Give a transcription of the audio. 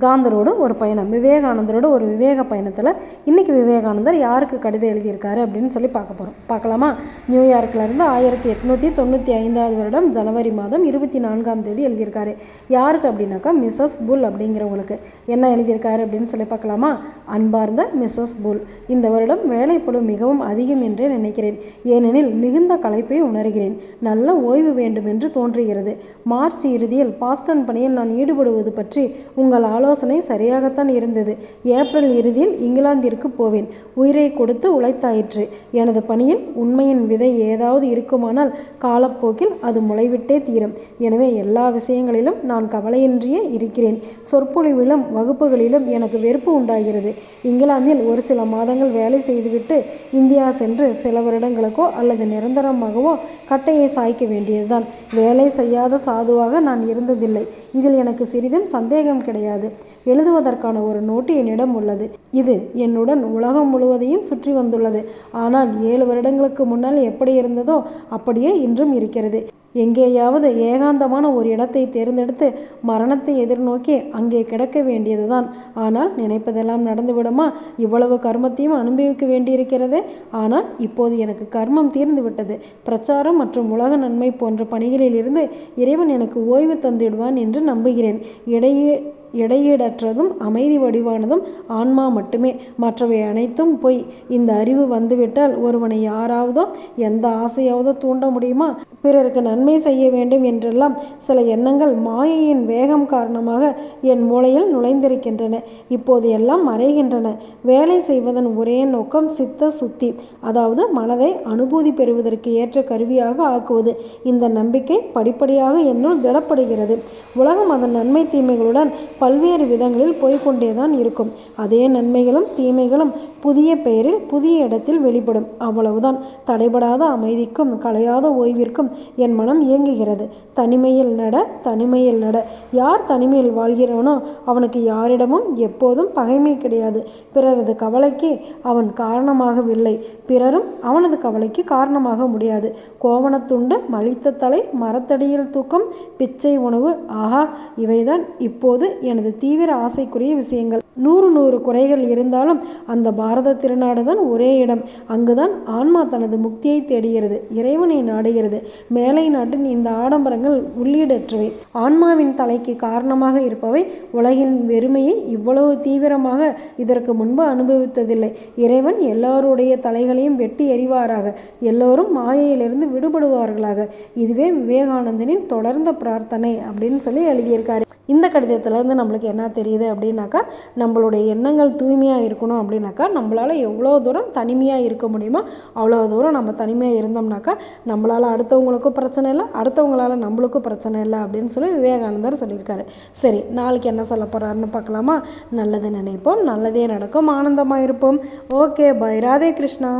காந்தரோட ஒரு பயணம். விவேகானந்தரோட ஒரு விவேக பயணத்தில் இன்றைக்கி விவேகானந்தர் யாருக்கு கடிதம் எழுதியிருக்காரு அப்படின்னு சொல்லி பார்க்க போகிறோம் பார்க்கலாமா? நியூயார்க்லேருந்து ஆயிரத்தி எட்நூற்றி தொண்ணூற்றி ஐந்தாவது வருடம் ஜனவரி மாதம் இருபத்தி நான்காம் தேதி எழுதியிருக்காரு. யாருக்கு அப்படின்னாக்கா மிஸ்ஸஸ் புல் அப்படிங்கிறவங்களுக்கு. என்ன எழுதியிருக்காரு அப்படின்னு சொல்லி பார்க்கலாமா? அன்பார்ந்த மிஸ்ஸஸ் புல். இந்த வருடம் வேலைப்பளு மிகவும் அதிகம் என்றே நினைக்கிறேன். ஏனெனில் மிகுந்த களைப்பை உணர்கிறேன். நல்ல ஓய்வு வேண்டும் என்று தோன்றுகிறது. மார்ச் இறுதியில் பாஸ்டன் பணியில் நான் ஈடுபடுவது பற்றி உங்களால் ஆலோசனை சரியாகத்தான் இருந்தது. ஏப்ரல் இறுதியில் இங்கிலாந்திற்கு போவேன். உயிரை கொடுத்து உழைத்தாயிற்று. எனது பணியில் உண்மையின் விதை ஏதாவது இருக்குமானால் காலப்போக்கில் அது முளைவிட்டே தீரும். எனவே எல்லா விஷயங்களிலும் நான் கவலையின்றியே இருக்கிறேன். சொற்பொழிவிலும் வகுப்புகளிலும் எனக்கு வெறுப்பு உண்டாகிறது. இங்கிலாந்தில் ஒரு சில மாதங்கள் வேலை செய்துவிட்டு இந்தியா சென்று சில வருடங்களுக்கோ அல்லது நிரந்தரமாகவோ கட்டையை சாய்க்க வேண்டியதுதான். வேலை செய்யாத சாதுவாக நான் இருந்ததில்லை. இதில் எனக்கு சிறிதும் சந்தேகம் கிடையாது. எழுதுவதற்கான ஒரு நோட்டு என்னிடம் உள்ளது. இது என்னுடன் உலகம் முழுவதையும் சுற்றி வந்துள்ளது. ஆனால் ஏழு வருடங்களுக்கு முன்னால் எப்படி இருந்ததோ அப்படியே இன்றும் இருக்கிறது. எங்கேயாவது ஏகாந்தமான ஒரு இடத்தை தேர்ந்தெடுத்து மரணத்தை எதிர்நோக்கி அங்கே கிடக்க வேண்டியதுதான். ஆனால் நினைப்பதெல்லாம் நடந்துவிடுமா? இவ்வளவு கர்மத்தையும் அனுபவிக்க வேண்டியிருக்கிறதே? ஆனால் இப்போது எனக்கு கர்மம் தீர்ந்து விட்டது பிரச்சாரம் மற்றும் உலக நன்மை போன்ற பணிகளிலிருந்து இறைவன் எனக்கு ஓய்வு தந்துவிடுவான் என்று நம்புகிறேன். இடையே இடையீடற்றதும் அமைதி வடிவானதும் ஆன்மா மட்டுமே. மற்றவை அனைத்தும் பொய். இந்த அறிவு வந்துவிட்டால் ஒருவனை யாராவதோ எந்த ஆசையாவதோ தூண்ட முடியுமா? பிறருக்கு நன்மை செய்ய வேண்டும் என்றெல்லாம் சில எண்ணங்கள் மாயையின் வேகம் காரணமாக என் மூளையில் நுழைந்திருக்கின்றன. இப்போது எல்லாம் மறைகின்றன. வேலை செய்வதன் ஒரே நோக்கம் சித்த சுத்தி அதாவது மனதை அனுபூதி பெறுவதற்கு ஏற்ற கருவியாக ஆக்குவது. இந்த நம்பிக்கை படிப்படியாக என்னுள் திடப்படுகிறது. உலகம் அதன் நன்மை தீமைகளுடன் பல்வேறு விதங்களில் போய்கொண்டேதான் இருக்கும். அதே நன்மைகளும் தீமைகளும் புதிய பெயரில் புதிய இடத்தில் வெளிப்படும். அவ்வளவுதான். தடைபடாத அமைதிக்கும் கலையாத ஓய்விற்கும் என் மனம் இயங்குகிறது தனிமையில் நட தனிமையில் நட. யார் தனிமையில் வாழ்கிறானோ அவனுக்கு யாரிடமும் எப்போதும் பகைமை கிடையாது. பிறரது கவலைக்கு அவன் காரணமாகவில்லை. பிறரும் அவனது கவலைக்கு காரணமாக முடியாது. கோவணத்துண்டு மலித்த தலை மரத்தடியில் தூக்கம் பிச்சை உணவு ஆஹா இவைதான் இப்போது எனது தீவிர ஆசைக்குரிய விஷயங்கள். நூறு நூறு குறைகள் இருந்தாலும் அந்த பாரத திருநாடு தான் ஒரே இடம். அங்குதான் ஆன்மா தனது முக்தியை தேடுகிறது இறைவனை நாடுகிறது. மேலை நாட்டின் இந்த ஆடம்பரங்கள் உள்ளீடற்றவை. ஆன்மாவின் தலைக்கு காரணமாக இருப்பவை உலகின் வெறுமையை இவ்வளவு தீவிரமாக இதற்கு முன்பு அனுபவித்ததில்லை. இறைவன் எல்லோருடைய தலைகளையும் வெட்டி எறிவாராக எல்லோரும் மாயையிலிருந்து விடுபடுவார்களாக. இதுவே விவேகானந்தனின் தொடர்ந்த பிரார்த்தனை அப்படின்னு சொல்லி எழுதியிருக்காரு. இந்த கடிதத்துலேருந்து நம்மளுக்கு என்ன தெரியுது அப்படின்னாக்கா நம்மளுடைய எண்ணங்கள் தூய்மையாக இருக்கணும் அப்படின்னாக்கா நம்மளால் எவ்வளோ தூரம் தனிமையாக இருக்க முடியுமோ அவ்வளோ தூரம் நம்ம தனிமையாக இருந்தோம்னாக்கா நம்மளால் அடுத்தவங்களுக்கும் பிரச்சனை இல்லை அடுத்தவங்களால் நம்மளுக்கும் பிரச்சனை இல்லை அப்படின்னு சொல்லி விவேகானந்தர் சொல்லியிருக்காரு. சரி நாளைக்கு என்ன சொல்ல போகிறாருன்னு பார்க்கலாமா? நல்லது நினைப்போம் நல்லதே நடக்கும் ஆனந்தமாக இருப்போம். Okay bye. ராதே கிருஷ்ணா.